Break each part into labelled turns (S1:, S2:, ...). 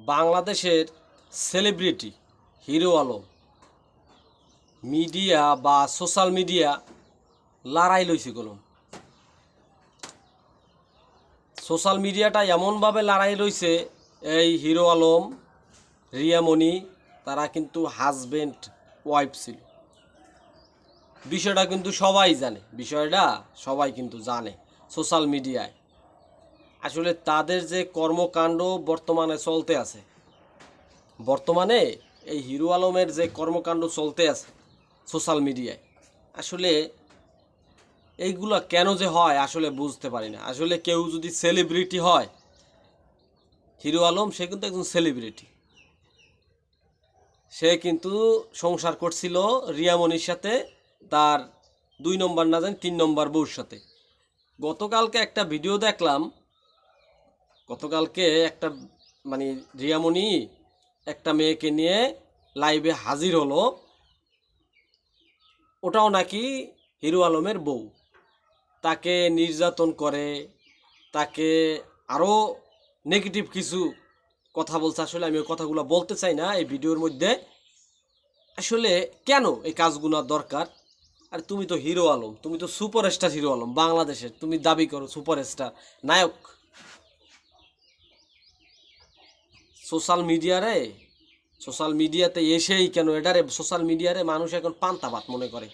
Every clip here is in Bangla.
S1: বাংলাদেশের সেলিব্রিটি, হিরো আলম। মিডিয়া বা সোশ্যাল মিডিয়া লড়াই লইছে কলম সোশ্যাল মিডিয়াটা এমনভাবে লড়াই রইছে এই হিরো আলম রিয়ামণি তারা কিন্তু হাজবেন্ড ওয়াইফ ছিল। বিষয়টা কিন্তু সবাই জানে, বিষয়টা সবাই কিন্তু জানে। সোশ্যাল মিডিয়ায় আসলে তাদের যে কর্মকাণ্ড বর্তমানে চলতে আছে, বর্তমানে এই হিরো আলমের যে কর্মকাণ্ড চলতে আছে সোশ্যাল মিডিয়ায়, আসলে এইগুলো কেন যে হয় আসলে বুঝতে পারি না। আসলে কেউ যদি সেলিব্রিটি হয়, হিরো আলম সে কিন্তু একজন সেলিব্রিটি সে কিন্তু সংসার করছিল রিয়ামণির সাথে, তার দুই নম্বর না জানি তিন নম্বর বউর সাথে। গতকালকে একটা ভিডিও দেখলাম গতকালকে একটা মানে রিয়ামণি একটা মেয়েকে নিয়ে লাইভে হাজির হলো। ওটাও নাকি হিরো আলমের বউ। তাকে নির্যাতন করে, তাকে আরও নেগেটিভ কিছু কথা বলছে। আসলে আমি ওই কথাগুলো বলতে চাই না এই ভিডিওর মধ্যে। আসলে কেন এই কাজগুলো দরকার? আর তুমি তো হিরো আলম, তুমি তো সুপারস্টার হিরো আলম, বাংলাদেশের, তুমি দাবি করো সুপারস্টার, নায়ক। সোশ্যাল মিডিয়ারে, সোশ্যাল মিডিয়াতে এসেই কেন এটারে, সোশ্যাল মিডিয়ারে মানুষ এখন পান্তাবাত মনে করে।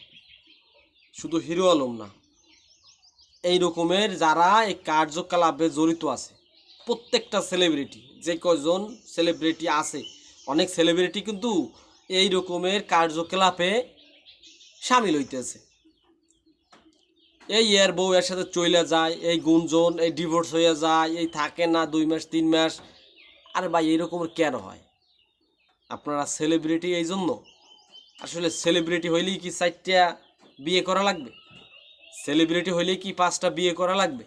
S1: শুধু হিরো আলম না, এই রকমের যারা এই কার্যকলাপে জড়িত আছে, প্রত্যেকটা সেলিব্রিটি যে কয়জন সেলিব্রিটি আছে, অনেক সেলিব্রিটি কিন্তু এই রকমের কার্যকলাপে সামিল হইতেছে। এই এর বউ এর সাথে চইলা যায়, এই গুঞ্জন, এই ডিভোর্স হয়ে যায়, এই থাকে না দুই মাস, তিন মাস আরে ভাই এইরকমের কেন হয়? আপনারা সেলিব্রিটি এই জন্য? আসলে সেলিব্রিটি হইলেই কি চারটা বিয়ে করা লাগবে? সেলিব্রিটি হইলেই কি পাঁচটা বিয়ে করা লাগবে?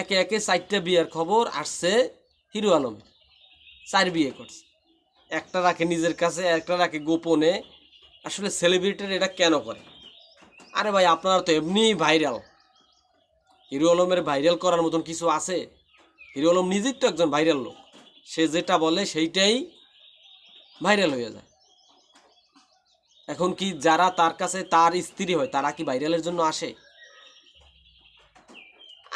S1: একে একে চারটা বিয়ের খবর আসছে হিরো আলমের চার বিয়ে করছে। একটা রাখে নিজের কাছে, একটা রাখে গোপনে। আসলে সেলিব্রিটির এটা কেন করে? আরে ভাই, আপনারা তো এমনি ভাইরাল হিরো আলমের ভাইরাল করার মতন কিছু আছে? হিরো আলম নিজেই তো একজন ভাইরাল লোক। সে যেটা বলে সেইটাই ভাইরাল হয়ে যায়। এখন কি যারা তার কাছে তার স্ত্রী হয়, তারা কি ভাইরালের জন্য আসে?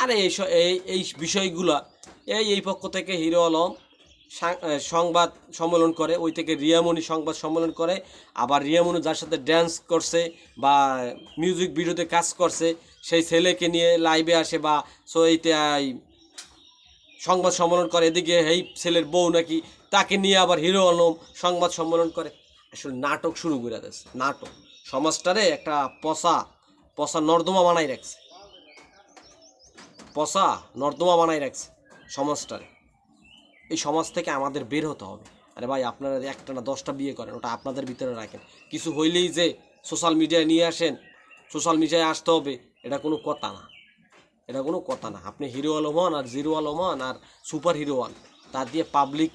S1: আরে এই এই বিষয়গুলা, এই এই পক্ষ থেকে হিরো আলম সংবাদ সম্মেলন করে, ওই থেকে রিয়ামণি সংবাদ সম্মেলন করে, আবার রিয়ামণি যার সাথে ড্যান্স করছে বা মিউজিক ভিডিওতে কাজ করছে, সেই ছেলেকে নিয়ে লাইভে আসে বা সো এইতে এই সংবাদ সম্মেলন করে এদিকে এই ছেলের বউ নাকি তাকে নিয়ে আবার হিরো আলম সংবাদ সম্মেলন করে। আসলে নাটক শুরু করে দিয়েছে, নাটক। সমাজটারে একটা পচা পচা নর্দমা বানাই রাখছে। পচা নর্দমা বানাই রাখছে সমাজটারে। এই সমাজ থেকে আমাদের বের হতে হবে। আরে ভাই, আপনারা একটা না দশটা বিয়ে করেন, ওটা আপনাদের ভিতরে রাখেন। কিছু হইলেই যে সোশ্যাল মিডিয়ায় নিয়ে আসেন সোশ্যাল মিডিয়ায় আসতে হবে, এটা কোনো কথা না। এটা কোনো কথা না। আপনি হিরো আলম হন আর জিরো আলম হন আর সুপার হিরো হন। তা দিয়ে পাবলিক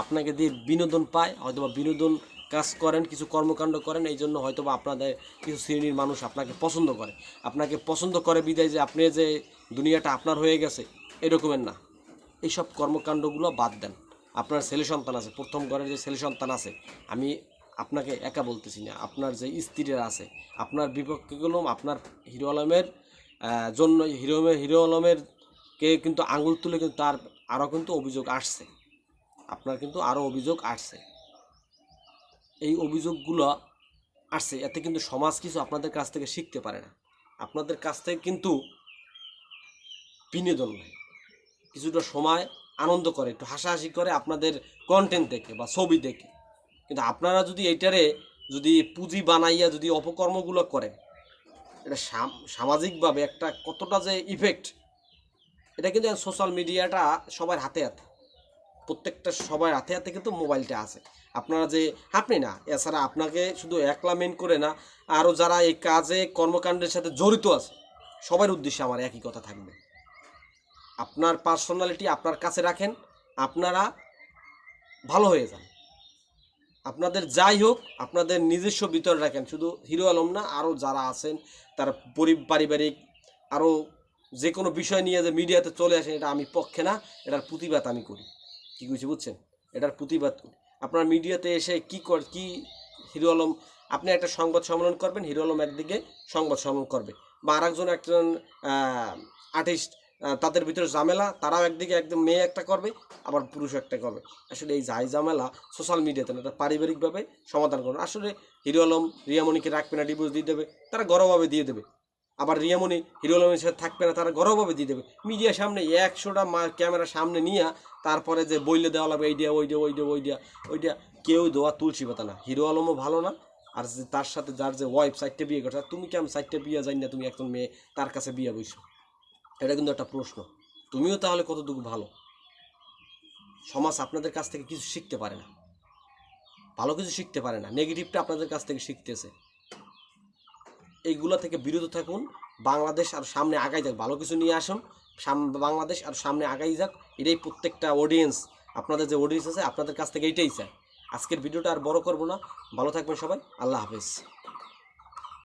S1: আপনাকে দিয়ে বিনোদন পায় হয়তো বা বিনোদন কাজ করেন, কিছু কর্মকাণ্ড করেন, এই জন্য হয়তো বা আপনাদের কিছু শ্রেণির মানুষ আপনাকে পছন্দ করে। আপনাকে পছন্দ করে বিদায় যে আপনি যে দুনিয়াটা আপনার হয়ে গেছে, এরকমের না। এইসব কর্মকাণ্ডগুলো বাদ দেন। আপনার ছেলে সন্তান আছে, প্রথম ঘরের যে ছেলে সন্তান আছে, আমি আপনাকে একা বলতেছি না। আপনার যে স্ত্রীরা আছে, আপনার বিপক্ষে গেলাম আপনার হিরো আলমের জন্য হিরো হিরো আলমের কে কিন্তু আঙুল তুলে কিন্তু তার আরও কিন্তু অভিযোগ আসছে। আপনার কিন্তু আরও অভিযোগ আসছে। এই অভিযোগগুলো আসছে, এতে কিন্তু সমাজ কিছু আপনাদের কাছ থেকে শিখতে পারে না। আপনাদের কাছ থেকে কিন্তু বিনোদন নেয় কিছুটা সময় আনন্দ করে, একটু হাসাহাসি করে আপনাদের কন্টেন্ট দেখে বা ছবি দেখে। কিন্তু আপনারা যদি এইটারে যদি পুঁজি বানাইয়া যদি অপকর্মগুলো করেন এটা সাম- সামাজিকভাবে একটা কতটা যে ইফেক্ট এটা কিন্তু সোশ্যাল মিডিয়াটা সবার হাতে হাতে। প্রত্যেকটা সবার হাতে হাতে কিন্তু মোবাইলটা আছে। আপনারা যে, আপনি না, এছাড়া আপনাকে শুধু একলা মেন করে না আরও যারা এই কাজে, কর্মকাণ্ডের সাথে জড়িত আছে, সবার উদ্দেশ্যে আমার একই কথা থাকবে। আপনার পার্সোনালিটি আপনার কাছে রাখেন, আপনারা ভালো হয়ে যান। আপনাদের যাই হোক, আপনাদের নিজস্ব ভিতরে রাখেন। শুধু হিরো আলম না আরও যারা আছেন, তার পরি পারিবারিক আরও যে কোনো বিষয় নিয়ে যে মিডিয়াতে চলে আসেন, এটা আমি পক্ষে না, এটার প্রতিবাদ আমি করি। কী কইছি বুঝছেন? এটার প্রতিবাদ করি। আপনার মিডিয়াতে এসে কি কর কি হিরো আলম, আপনি একটা সংবাদ সম্মেলন করবেন, হিরো আলম একদিকে সংবাদ সম্মেলন করবে, বা আরেকজন একজন আর্টিস্ট তাদের ভিতরে ঝামেলা, তারাও একদিকে একদম মেয়ে একটা করবে, আবার পুরুষ একটা করবে। আসলে এই যাই ঝামেলা সোশ্যাল মিডিয়াতে না, এটা পারিবারিকভাবে সমাধান করবে। আসলে হিরো আলম রিয়ামণিকে রাখবে না ডিভোর্স দিয়ে দেবে, তারা গরমভাবে দিয়ে দেবে। আবার রিয়ামণি হিরো আলমের সাথে থাকবে না, তারা গরমভাবে দিয়ে দেবে। মিডিয়ার সামনে একশোটা মা ক্যামেরা সামনে নিয়ে, তারপরে যে বইলে দেওয়া লাগবে, এই দিয়া, ওই দিয়া, ওই ওই দিয়া ওই দিয়া, কেউ দেওয়া তুলসী পাতা না। হিরো আলমও ভালো না, আর তার সাথে যার যে ওয়াইফ সাইডটা বিয়ে করছে তুমি কেমন সাইডটা বিয়ে যাই না, তুমি একজন মেয়ে, তার কাছে বিয়ে বইছো? এটা কিন্তু একটা প্রশ্ন। তুমিও তাহলে কতটুকু ভালো? সমাজ আপনাদের কাছ থেকে কিছু শিখতে পারে না। ভালো কিছু শিখতে পারে না। নেগেটিভটা আপনাদের কাছ থেকে শিখতেছে। এইগুলো থেকে বিরত থাকুন। বাংলাদেশ আর সামনে আগাই যাক। ভালো কিছু নিয়ে আসুন। বাংলাদেশ আর সামনে আগাই যাক। এটাই প্রত্যেকটা অডিয়েন্স আপনাদের যে অডিয়েন্স আছে, আপনাদের কাছ থেকে এইটাই চাই আজকের ভিডিওটা আর বড় করব না। ভালো থাকবেন সবাই। আল্লাহ হাফেজ।